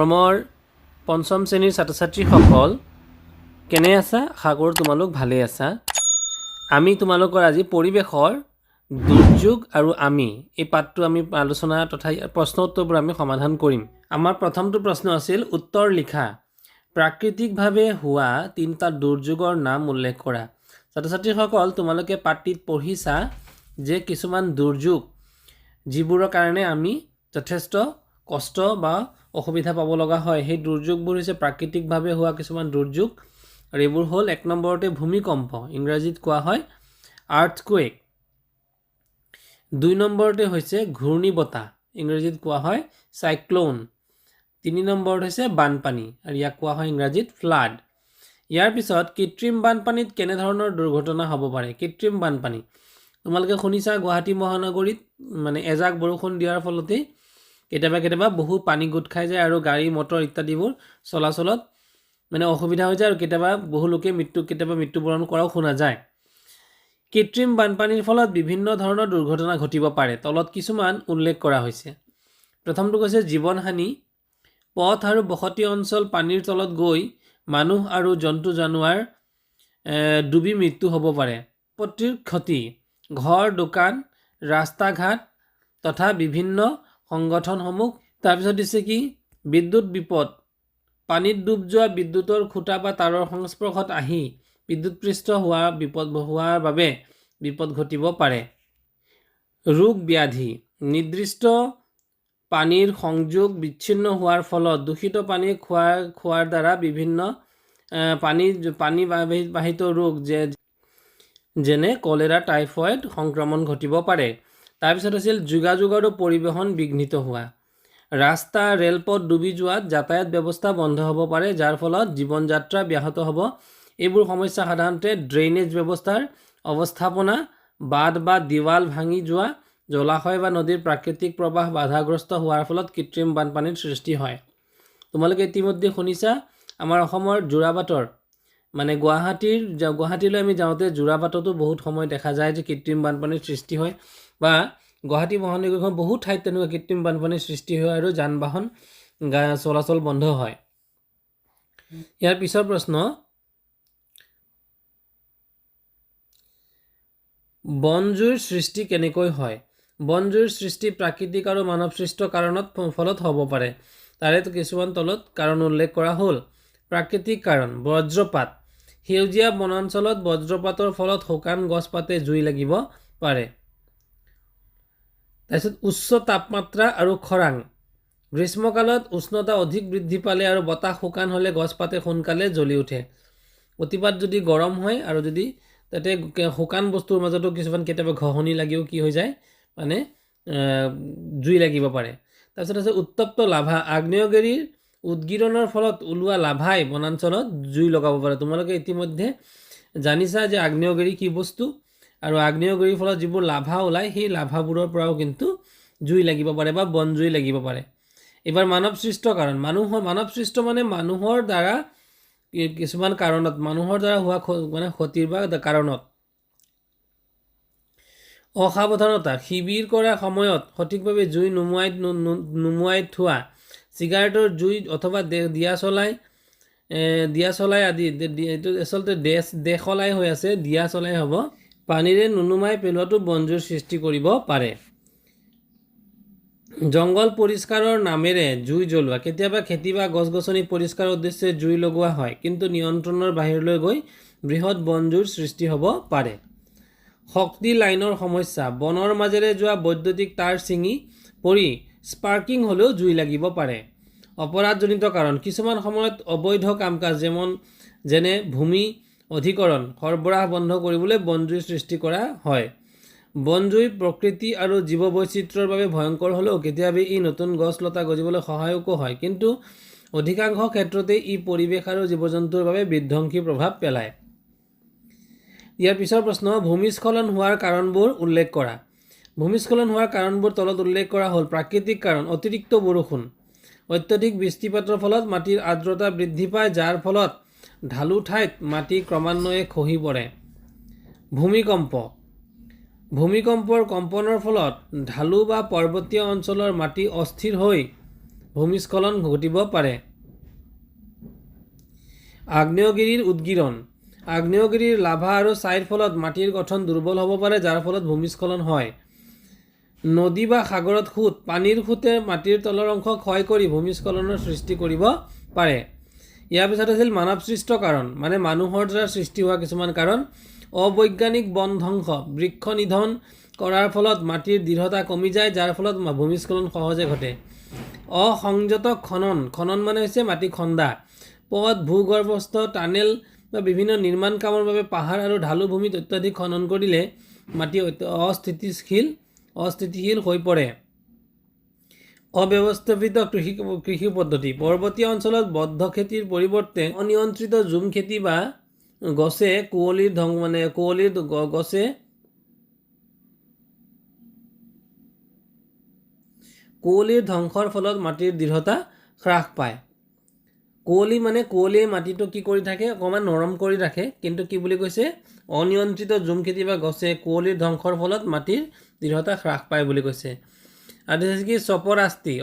মৰমৰ পঞ্চম শ্ৰেণীৰ ছাত্ৰ ছাত্ৰীসকল কেনে আছা? আশা কৰোঁ তোমালোক ভালেই আছা? আমি তোমালোকৰ আজি পৰিৱেশৰ দুৰ্যোগ আৰু আমি, এই পাঠটো আমি আলোচনা তথা প্ৰশ্ন উত্তৰবোৰ আমি সমাধান কৰিম। আমাৰ প্ৰথমটো প্ৰশ্ন আছিল, উত্তৰ লিখা, প্ৰাকৃতিকভাৱে হোৱা তিনিটা দুৰ্যোগৰ নাম উল্লেখ কৰা। ছাত্ৰ ছাত্ৰীসকল তোমালোকে পাঠটিত পঢ়িছা যে কিছুমান দুৰ্যোগ, যিবোৰৰ কাৰণে আমি যথেষ্ট কষ্ট বা অসুবিধা পাব লগা হয়। সেই দুৰ্যোগবোৰ হৈছে প্ৰাকৃতিকভাৱে হোৱা কিছুমান দুৰ্যোগ আৰু এইবোৰ হ'ল এক নম্বৰতে ভূমিকম্প ইংৰাজীত কোৱা হয় আৰ্থকুৱেক দুই নম্বৰতে হৈছে ঘূৰ্ণী বতাহ ইংৰাজীত কোৱা হয় চাইক্ল'ন তিনি নম্বৰত হৈছে বানপানী আৰু ইয়াক কোৱা হয় ইংৰাজীত ফ্লাড ইয়াৰ পিছত কৃত্ৰিম বানপানীত কেনেধৰণৰ দুৰ্ঘটনা হ'ব পাৰে? কৃত্ৰিম বানপানী। তোমালোকে শুনিছা গুৱাহাটী মহানগৰীত মানে এজাক বৰষুণ দিয়াৰ ফলতেই কেতিয়াবা কেতিয়াবা বহু পানী গোট খাই যায় আৰু গাড়ী মটৰ ইত্যাদিবোৰ চলাচলত মানে অসুবিধা হৈ যায় আৰু কেতিয়াবা বহু লোকে মৃত্যু কেতিয়াবা মৃত্যুবৰণ কৰাও শুনা যায়। কৃত্ৰিম বানপানীৰ ফলত বিভিন্ন ধৰণৰ দুৰ্ঘটনা ঘটিব পাৰে তলত কিছুমান উল্লেখ কৰা হৈছে। প্ৰথমটো কৈছে জীৱনহানি। পথ আৰু বসতি অঞ্চল পানীৰ তলত গৈ মানুহ আৰু জন্তু জানোৱাৰ ডুবি মৃত্যু হ'ব পাৰে। সম্পত্তিৰ ক্ষতি ঘৰ দোকান ৰাস্তা ঘাট তথা বিভিন্ন সংগঠনসমূহ। তাৰপিছত দিছে কি? বিদ্যুৎ বিপদ। পানীত ডুব যোৱা বিদ্যুতৰ খুঁটা বা তাঁৰৰ সংস্পৰ্শত আহি বিদ্যুৎপৃষ্ট হোৱা বিপদ হোৱাৰ বাবে বিপদ ঘটিব পাৰে। ৰোগ ব্যাধি। নিৰ্দিষ্ট পানীৰ সংযোগ বিচ্ছিন্ন হোৱাৰ ফলত দূষিত পানী খোৱাৰ খোৱাৰ দ্বাৰা বিভিন্ন পানী পানী বাহিত ৰোগ যে, যেনে কলেৰা টাইফইড সংক্ৰমণ ঘটিব পাৰে। তাৰপিছত আছিল যোগাযোগ আৰু পৰিবহণ বিঘ্নিত হোৱা। ৰাস্তা, ৰেলপথ ডুবি যোৱাত যাতায়াত ব্যৱস্থা বন্ধ হ'ব পাৰে, যাৰ ফলত জীৱন যাত্ৰা ব্যাহত হ'ব। এইবোৰ সমস্যা সাধাৰণতে ড্ৰেইনেজ ব্যৱস্থাৰ অৱস্থাপনা, বাট বা দিৱাল ভাঙি যোৱা, জলাশয় বা নদীৰ প্ৰাকৃতিক প্ৰৱাহ বাধাগ্ৰস্ত হোৱাৰ ফলত কৃত্ৰিম বানপানীৰ সৃষ্টি হয়। তোমালোকে ইতিমধ্যে শুনিছা, আমাৰ অসমৰ যোৰাবাটৰ মানে গুৱাহাটীৰ, গুৱাহাটীলৈ আমি যাওঁতে যোৰাবাটতো বহুত সময় দেখা যায় যে কৃত্ৰিম বানপানীৰ সৃষ্টি হয় বা গুৱাহাটী মহানগৰীখন বহুত ঠাইত তেনেকুৱা কৃত্ৰিম বানপানীৰ সৃষ্টি হয় আৰু যান বাহন চলাচল বন্ধ হয়। ইয়াৰ পিছৰ প্ৰশ্ন বনজুইৰ সৃষ্টি কেনেকৈ হয়? বনজুইৰ সৃষ্টি প্ৰাকৃতিক আৰু মানৱসৃষ্ট কাৰণত ফলত হ'ব পাৰে। তাৰে কিছুমান তলত কাৰণ উল্লেখ কৰা হ'ল। প্ৰাকৃতিক কাৰণ বজ্ৰপাত। সেউজীয়া বনাঞ্চলত বজ্ৰপাতৰ ফলত শুকান গছপাতে জুই লাগিব পাৰে। তাৰপিছত উচ্চ তাপমাত্ৰা আৰু খৰাং। গ্ৰীষ্মকালত উষ্ণতা অধিক বৃদ্ধি পালে আৰু বতাহ শুকান হ'লে গছপাতে সোনকালে জ্বলি উঠে। অতিপাত যদি গৰম হয় আৰু যদি তাতে শুকান বস্তুৰ মাজতো কিছুমান কেতিয়াবা ঘঁহনি লাগিও কি হৈ যায় মানে জুই লাগিব পাৰে। তাৰপিছত আছে উত্তপ্ত লাভা। আগ্নেয়গিৰিৰ উদগিৰণৰ ফলত ওলোৱা লাভাই বনাঞ্চলত জুই লগাব পাৰে। তোমালোকে ইতিমধ্যে জানিছা যে আগ্নেয়গিৰি কি বস্তু? আৰু আগ্নেয়গিৰিৰ ফলত যিবোৰ লাভা ওলায় সেই লাভাবোৰৰ পৰাও কিন্তু জুই লাগিব পাৰে বা বনজুই লাগিব পাৰে। এইবাৰ মানৱ সৃষ্ট কাৰণ মানুহৰ মানৱ সৃষ্ট মানে মানুহৰ দ্বাৰা কিছুমান কাৰণত মানুহৰ দ্বাৰা হোৱা মানে ক্ষতিৰ বা কাৰণত। অসাৱধানতা শিবিৰ কৰা সময়ত সঠিকভাৱে জুই নুমুৱাই নুমুৱাই থোৱা চিগাৰেটৰ জুই অথবা দিয়া চলাই দিয়া চলাই আদি এইটো আচলতে দেশ দেশলাই হৈ আছে দিয়া চলাই হ'ব। পানীৰে নুনুমাই পেলোৱাটো বনজুইৰ সৃষ্টি কৰিব পাৰে। জংঘল পৰিষ্কাৰৰ নামেৰে জুই জ্বলোৱা। কেতিয়াবা খেতি বা গছ গছনি পৰিষ্কাৰৰ উদ্দেশ্যে জুই লগোৱা হয়, কিন্তু নিয়ন্ত্ৰণৰ বাহিৰলৈ গৈ বৃহৎ বনজুইৰ সৃষ্টি হ'ব পাৰে। শক্তি লাইনৰ সমস্যা। বনৰ মাজেৰে যোৱা বৈদ্যুতিক তাঁৰ ছিঙি পৰি স্পাৰ্কিং হ'লেও জুই লাগিব পাৰে। অপৰাধজনিত কাৰণ। কিছুমান সময়ত অবৈধ কাম কাজ যেমন, যেনে ভূমি অধিকৰণ সৰবৰাহ বন্ধ কৰিবলৈ বনজুইৰ সৃষ্টি কৰা হয়। বনজুই প্ৰকৃতি আৰু জীৱ বৈচিত্ৰ্যৰ বাবে ভয়ংকৰ হ'লেও কেতিয়াবা ই নতুন গছ লতা গজিবলৈ সহায়কো হয়। কিন্তু অধিকাংশ ক্ষেত্ৰতে ই পৰিৱেশ আৰু জীৱ জন্তুৰ বাবে বিধ্বংসী প্ৰভাৱ পেলায়। ইয়াৰ পিছৰ প্ৰশ্ন, ভূমিস্খলন হোৱাৰ কাৰণবোৰ উল্লেখ কৰা। ভূমিস্খলন হোৱাৰ কাৰণবোৰ তলত উল্লেখ কৰা হ'ল প্ৰাকৃতিক কাৰণ, অতিৰিক্ত বৰষুণ। অত্যধিক বৃষ্টিপাতৰ ফলত মাটিৰ আৰ্দ্ৰতা বৃদ্ধি পায়, যাৰ ফলত ঢালু ঠাইত মাটি ক্ৰমান্বয়ে খহি পৰে। ভূমিকম্প। ভূমিকম্পৰ কম্পনৰ ফলত ঢালু বা পৰ্বতীয় অঞ্চলৰ মাটি অস্থিৰ হৈ ভূমিস্খলন ঘটিব পাৰে। আগ্নেয়গিৰিৰ উদগীৰণ। আগ্নেয়গিৰিৰ লাভা আৰু ছাইৰ ফলত মাটিৰ গঠন দুৰ্বল হ'ব পাৰে, যাৰ ফলত ভূমিস্খলন হয়। নদী বা সাগৰত সোঁত, পানীৰ সোঁতে মাটিৰ তলৰ অংশ ক্ষয় কৰি ভূমিস্খলনৰ সৃষ্টি কৰিব পাৰে। ইয়াৰ পিছত আছিল মানৱ সৃষ্ট কাৰণ মানে মানুহৰ দ্বাৰা সৃষ্টি হোৱা কিছুমান কাৰণ। অবৈজ্ঞানিক বন ধ্বংস, বৃক্ষ নিধন কৰাৰ ফলত মাটিৰ দৃঢ়তা কমি যায়, যাৰ ফলত ভূমিস্খলন সহজে ঘটে। অসংযত খনন খনন মানে হৈছে মাটি খন্দা। পথ, ভূগৰ্ভস্থ, টানেল বা বিভিন্ন নিৰ্মাণ কামৰ বাবে পাহাৰ আৰু ঢালু ভূমিত অত্যাধিক খনন কৰিলে মাটি অস্থিতিশীল অস্থিতিশীল হৈ পৰে। অব্যৱস্থাপিত কৃষি কৃষি পদ্ধতি। পৰ্বতীয় অঞ্চলত বদ্ধ খেতিৰ পৰিৱৰ্তে অনিয়ন্ত্ৰিত জুম খেতি বা গছে কুঁৱলীৰ ধং মানে কুঁৱলীৰ গছে কুঁৱলীৰ ধ্বংসৰ ফলত মাটিৰ দৃঢ়তা হ্ৰাস পায়। কুঁৱলী মানে কুঁৱলীয়ে মাটিটো কি কৰি থাকে, অকণমান নৰম কৰি ৰাখে। কিন্তু কি বুলি কৈছে? অনিয়ন্ত্ৰিত জুম খেতি বা গছে কুঁৱলীৰ ধ্বংসৰ ফলত মাটিৰ দৃঢ়তা হ্ৰাস পায় বুলি কৈছে। আৰু হৈছে কি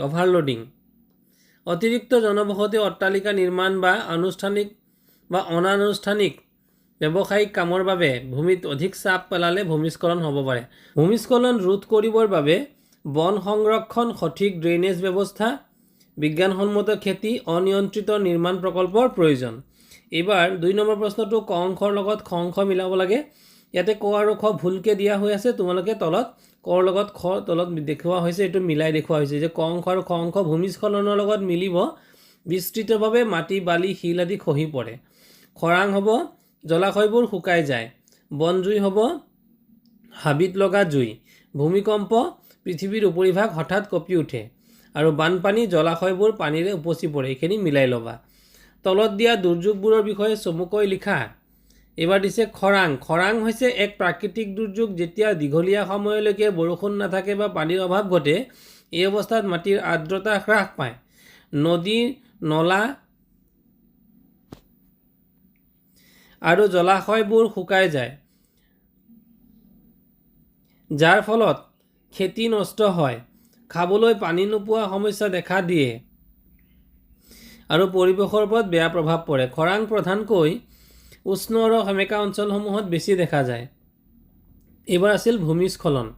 অভাৰলোডিং অতিৰিক্ত জনবসতি অট্টালিকা নিৰ্মাণ বা আনুষ্ঠানিক বা অনানুষ্ঠানিক ব্যৱসায়িক কামৰ বাবে ভূমিত অধিক চাপ পেলালে ভূমিস্খলন হ'ব পাৰে। ভূমিস্খলন ৰোধ কৰিবৰ বাবে বন সংৰক্ষণ, সঠিক ড্ৰেইনেজ ব্যৱস্থা, বিজ্ঞানসন্মত খেতি, অনিয়ন্ত্ৰিত নিৰ্মাণ প্ৰকল্পৰ প্ৰয়োজন। এইবাৰ দুই নম্বৰ প্ৰশ্নটো ক অংশৰ লগত খ অংশ মিলাব লাগে। ইয়াতে ক আৰু খ ভুলকৈ দিয়া হৈ আছে, তোমালোকে তলত কৰ লগত খ তলত দেখুওৱা হৈছে, এইটো মিলাই দেখুওৱা হৈছে। যে ক অংশ আৰু খ ভূমিস্খলনৰ লগত মিলিব, বিস্তৃতভাৱে মাটি, বালি, শিল আদি খহি পৰে। খৰাং হ'ব, জলাশয়বোৰ শুকাই যায়। বনজুই হ'ব, হাবিত লগা জুই। ভূমিকম্প পৃথিৱীৰ উপৰিভাগ হঠাৎ কঁপি উঠে আৰু বানপানী জলাশয়বোৰ পানীৰে উপচি পৰে। এইখিনি মিলাই ল'বা। তলত দিয়া দুৰ্যোগবোৰৰ বিষয়ে চমুকৈ লিখা। এইবাৰ দিছে খৰাং। খৰাং হৈছে এক প্ৰাকৃতিক দুৰ্যোগ যেতিয়া দীঘলীয়া সময়লৈকে বৰষুণ নাথাকে বা পানীৰ অভাৱ ঘটে, এই অৱস্থাত মাটিৰ আৰ্দ্ৰতা হ্ৰাস পায়। নদী, নলা আৰু জলাশয়বোৰ শুকাই যায়। যাৰ ফলত খেতি নষ্ট হয়। খাবলৈ পানী নোপোৱা সমস্যা দেখা দিয়ে। আৰু পৰিৱেশৰ ওপৰত বেয়া প্ৰভাৱ পৰে। খৰাং প্ৰধানকৈ উষ্ণ আৰু সেমেকা অঞ্চলসমূহত বেছি দেখা যায়। এইবাৰ আছিল ভূমিস্খলন।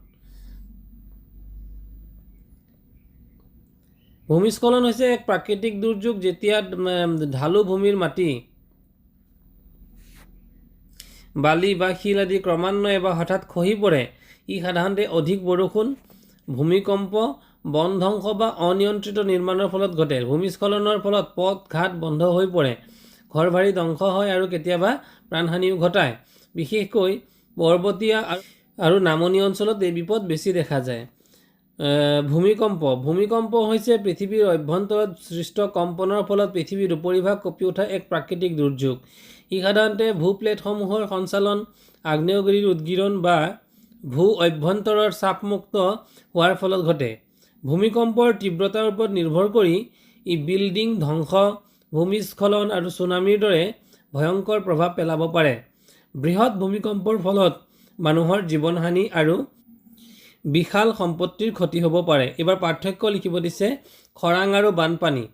ভূমিস্খলন হৈছে এক প্ৰাকৃতিক দুৰ্যোগ যেতিয়া ঢালু ভূমিৰ মাটি, বালি বা শিল আদি ক্ৰমান্বয়ে বা হঠাৎ খহি পৰে। ই সাধাৰণতে অধিক বৰষুণ, ভূমিকম্প, বন ধ্বংস বা অনিয়ন্ত্ৰিত নিৰ্মাণৰ ফলত ঘটে। ভূমিস্খলনৰ ফলত পথ, ঘাট বন্ধ হৈ পৰে। ঘৰ বাৰী ধ্বংস হয় আৰু কেতিয়াবা প্ৰাণহানিও ঘটায়। বিশেষকৈ পৰ্বতীয়া আৰু- নামনি অঞ্চলত এই বিপদ বেছি দেখা যায়। ভূমিকম্প। ভূমিকম্প হৈছে পৃথিৱীৰ অভ্যন্তৰত সৃষ্ট কম্পনৰ ফলত পৃথিৱীৰ উপৰিভাগ কঁপি উঠা এক প্ৰাকৃতিক দুৰ্যোগ। ই সাধাৰণতে ভূপ্লেটসমূহৰ সঞ্চালন, আগ্নেয়গিৰিৰ উদগীৰণ বা ভূ অভ্যন্তৰৰ চাপমুক্ত হোৱাৰ ফলত ঘটে। ভূমিকম্পৰ তীব্ৰতাৰ ওপৰত নিৰ্ভৰ কৰি ই বিল্ডিং ধ্বংস ভূমিস্খলন আৰু ছুনামিৰ দৰে ভয়ংকৰ প্ৰভাৱ পেলাব পাৰে। বৃহৎ ভূমিকম্পৰ ফলত মানুহৰ জীৱনহানি আৰু বিশাল সম্পত্তিৰ ক্ষতি হ'ব পাৰে। এইবাৰ পাৰ্থক্য লিখিব দিছে খৰাং আৰু বানপানী।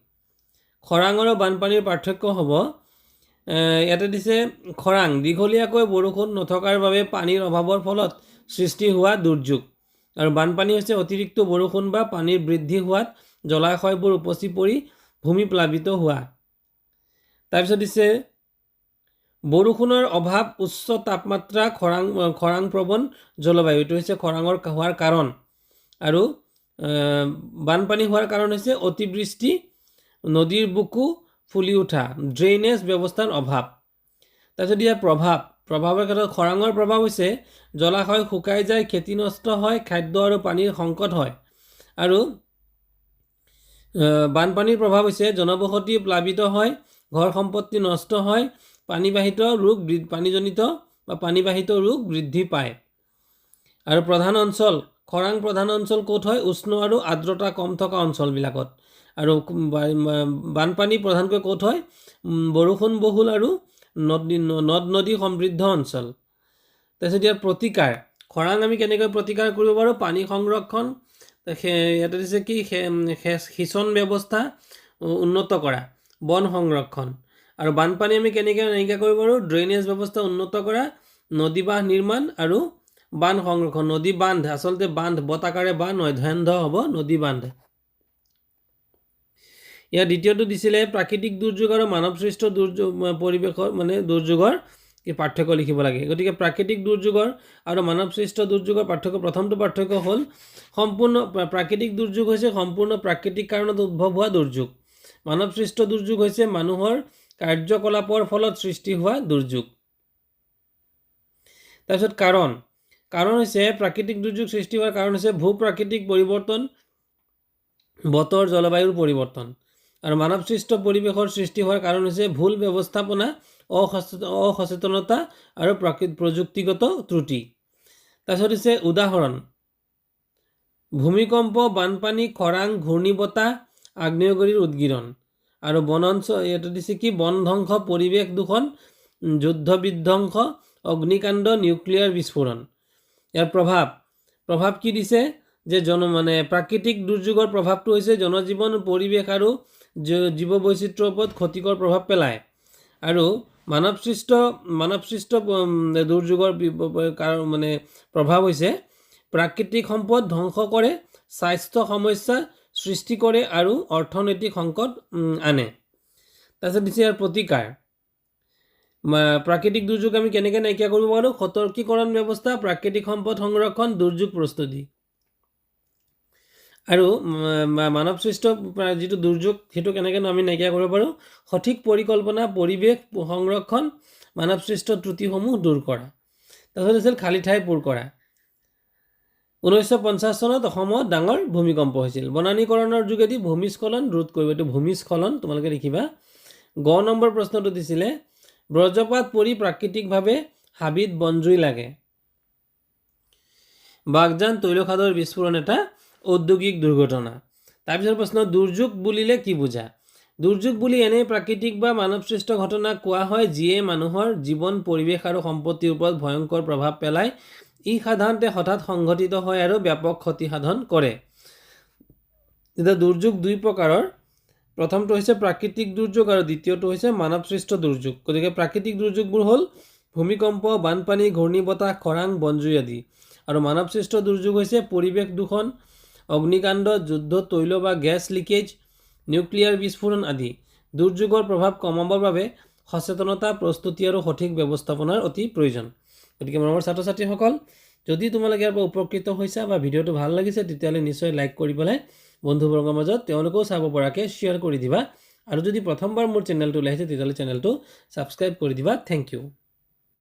খৰাং আৰু বানপানীৰ পাৰ্থক্য হ'ব ইয়াতে দিছে খৰাং। দীঘলীয়াকৈ বৰষুণ নথকাৰ বাবে পানীৰ অভাৱৰ ফলত সৃষ্টি হোৱা দুৰ্যোগ। আৰু বানপানী হৈছে অতিৰিক্ত বৰষুণ বা পানীৰ বৃদ্ধি হোৱাত জলাশয়বোৰ উপচি পৰি ভূমি প্লাবিত হোৱা। তাৰপিছত দিছে, বৰষুণৰ অভাৱ, উচ্চ তাপমাত্ৰা, খৰাং খৰাং প্ৰৱণ জলবায়ু এইটো হৈছে খৰাঙৰ হোৱাৰ কাৰণ। আৰু বানপানী হোৱাৰ কাৰণ হৈছে অতিবৃষ্টি, নদীৰ বুকু ফুলি উঠা, ড্ৰেইনেজ ব্যৱস্থাৰ অভাৱ। তাৰপিছত ইয়াৰ প্ৰভাৱ, প্ৰভাৱৰ ক্ষেত্ৰত খৰাঙৰ প্ৰভাৱ হৈছে, জলাশয় শুকাই যায়, খেতি নষ্ট হয়, খাদ্য আৰু পানীৰ সংকট হয়। আৰু বানপানীৰ প্ৰভাৱ হৈছে, জনবসতি প্লাবিত হয় ঘৰ সম্পত্তি নষ্ট হয় পানীবাহিত ৰোগ পানীজনিত বা পানীবাহিত ৰোগ বৃদ্ধি পায়। আৰু প্ৰধান অঞ্চল খৰাং প্ৰধান অঞ্চল ক'ত হয়? উষ্ণ আৰু আৰ্দ্ৰতা কম থকা অঞ্চলবিলাকত। আৰু বানপানী প্ৰধানকৈ ক'ত হয়? বৰষুণ বহুল আৰু নদী নদ নদী সমৃদ্ধ অঞ্চল। তাৰপিছত ইয়াৰ প্ৰতিকাৰ খৰাং আমি কেনেকৈ প্ৰতিকাৰ কৰিব পাৰোঁ? পানী সংৰক্ষণ ইয়াতে দিছে কি? সিঁচন ব্যৱস্থা উন্নত কৰা। বন সংৰক্ষণ। আৰু বানপানী আমি কেনেকৈ নাইকিয়া কৰিব পাৰোঁ? ড্ৰেইনেজ ব্যৱস্থা উন্নত কৰা, নদী বান্ধ নিৰ্মাণ আৰু বান্ধ সংৰক্ষণ। নদী বান্ধ, আচলতে বান্ধ বতাকাৰে নহয় ধেন্ধ হ'ব নদী বান্ধ। ইয়াৰ দ্বিতীয়টো দিছিলে প্ৰাকৃতিক দুৰ্যোগ আৰু মানৱসৃষ্ট দুৰ্যোগ পৰিৱেশৰ মানে দুৰ্যোগৰ পাৰ্থক্য লিখিব লাগে। গতিকে প্ৰাকৃতিক দুৰ্যোগৰ আৰু মানৱসৃষ্ট দুৰ্যোগৰ পাৰ্থক্য, প্ৰথমটো পাৰ্থক্য হ'ল সম্পূৰ্ণ প্ৰা- প্ৰাকৃতিক দুৰ্যোগ হৈছে সম্পূৰ্ণ প্ৰাকৃতিক কাৰণত উদ্ভৱ হোৱা দুৰ্যোগ। মানৱসৃষ্ট দুৰ্যোগ হৈছে মানুহৰ কাৰ্যকলাপৰ ফলত সৃষ্টি হোৱা দুৰ্যোগ। তাৰপিছত কাৰণ কাৰণ হৈছে প্ৰাকৃতিক দুৰ্যোগ সৃষ্টি হোৱাৰ কাৰণ হৈছে ভূ প্ৰাকৃতিক পৰিৱৰ্তন, বতৰ, জলবায়ুৰ পৰিৱৰ্তন। আৰু মানৱসৃষ্ট পৰিৱেশৰ সৃষ্টি হোৱাৰ কাৰণ হৈছে ভুল ব্যৱস্থাপনা, অসচেত, অসচেতনতা আৰু প্ৰযুক্তিগত ত্ৰুটি। তাৰপিছত হৈছে উদাহৰণ। ভূমিকম্প, বানপানী, খৰাং, ঘূৰ্ণীবতাহ আগ্নেয়গিৰিৰ উদগীৰণ। আৰু বনাঞ্চল এইটো দিছে কি? বন ধ্বংস পৰিৱেশ দূষণ, যুদ্ধ বিধ্বংস, অগ্নিকাণ্ড, নিউক্লিয়াৰ বিস্ফোৰণ। ইয়াৰ প্ৰভাৱ। প্ৰভাৱ কি দিছে? যে জন মানে প্ৰাকৃতিক দুৰ্যোগৰ প্ৰভাৱটো হৈছে জনজীৱন, পৰিৱেশ আৰু জীৱ বৈচিত্ৰ্যৰ ওপৰত ক্ষতিকৰ প্ৰভাৱ পেলায়। আৰু মানৱসৃষ্ট মানৱসৃষ্ট দুৰ্যোগৰ মানে প্ৰভাৱ হৈছে প্ৰাকৃতিক সম্পদ ধ্বংস কৰে, স্বাস্থ্য সমস্যা সৃষ্টি কৰে আৰু অৰ্থনৈতিক সংকট আনে। তাৰপিছত দিছে ইয়াৰ প্ৰতিকাৰ। প্ৰাকৃতিক দুৰ্যোগ আমি কেনেকৈ নাইকিয়া কৰিব পাৰোঁ? সতৰ্কীকৰণ ব্যৱস্থা, প্ৰাকৃতিক সম্পদ সংৰক্ষণ, দুৰ্যোগ প্ৰস্তুতি। আৰু, ম- মা- মানৱসৃষ্ট প্ৰা- যিটো দুৰ্যোগ, সেইটো কেনেকৈ আমি নাইকিয়া কৰিব পাৰোঁ? সঠিক পৰিকল্পনা, পৰিৱেশ সংৰক্ষণ মানৱসৃষ্ট ত্ৰুটিসমূহ দূৰ কৰা। তাৰপিছত আছিল খালী ঠাই পূৰ কৰা। ঊনৈছশ পঞ্চাছ চনত অসমত ডাঙৰ ভূমিকম্প হৈছিল। বনানীকৰণৰ যোগেদি ভূমিস্খলন ৰোধ কৰিব। এইটো ভূমিস্খলন, তোমালোকে দেখিবা। গ নম্বৰ প্ৰশ্নটো দিছিলে, ব্ৰজপাত পৰি প্ৰাকৃতিকভাৱে হাবিত বনজুই লাগে। বাগজান তৈলখাদৰ বিস্ফোৰণ এটা ঔদ্যোগিক দুৰ্ঘটনা। তাৰপিছত প্ৰশ্ন, দুৰ্যোগ বুলিলে কি বুজা? দুৰ্যোগ বুলি এনে প্ৰাকৃতিক বা মানৱসৃষ্ট ঘটনা কোৱা হয়, যিয়ে মানুহৰ জীৱন, পৰিৱেশ আৰু সম্পত্তিৰ ওপৰত ভয়ংকৰ প্ৰভাৱ পেলায় ই সাধাৰণতে হঠাৎ সংঘটিত হয় আৰু ব্যাপক ক্ষতি সাধন কৰে। এতিয়া দুৰ্যোগ দুই প্ৰকাৰৰ। প্ৰথমটো হৈছে প্ৰাকৃতিক দুৰ্যোগ আৰু দ্বিতীয়টো হৈছে মানৱসৃষ্ট দুৰ্যোগ। গতিকে প্ৰাকৃতিক দুৰ্যোগবোৰ হ'ল ভূমিকম্প, বানপানী, ঘূৰ্ণীবতাহ, খৰাং, বনজুই আদি। আৰু মানৱসৃষ্ট দুৰ্যোগ হৈছে পৰিৱেশ দূষণ, অগ্নিকাণ্ড, যুদ্ধ, তৈল বা গেছ লিকেজ, নিউক্লিয়াৰ বিস্ফোৰণ আদি। দুৰ্যোগৰ প্ৰভাৱ কমাবৰ বাবে সচেতনতা, প্ৰস্তুতি আৰু সঠিক ব্যৱস্থাপনাৰ অতি প্ৰয়োজন। গতিকে মৰমৰ ছাত্ৰ ছাত্ৰীসকল যদি তোমালোকে ইয়াৰ পৰা উপকৃত হৈছা বা ভিডিঅ'টো ভালো লাগিছে, তেতিয়াহ'লে নিশ্চয় লাইক কৰি পেলাই বন্ধুবৰ্গৰ মাজত তেওঁলোকেও চাব পৰাকৈ শ্বেয়াৰ কৰি দিবা। আৰু যদি প্ৰথমবাৰ মোৰ চেনেলটো ওলাইছে তেতিয়াহ'লে চেনেলটো ছাবস্ক্ৰাইব কৰি দিবা। Thank you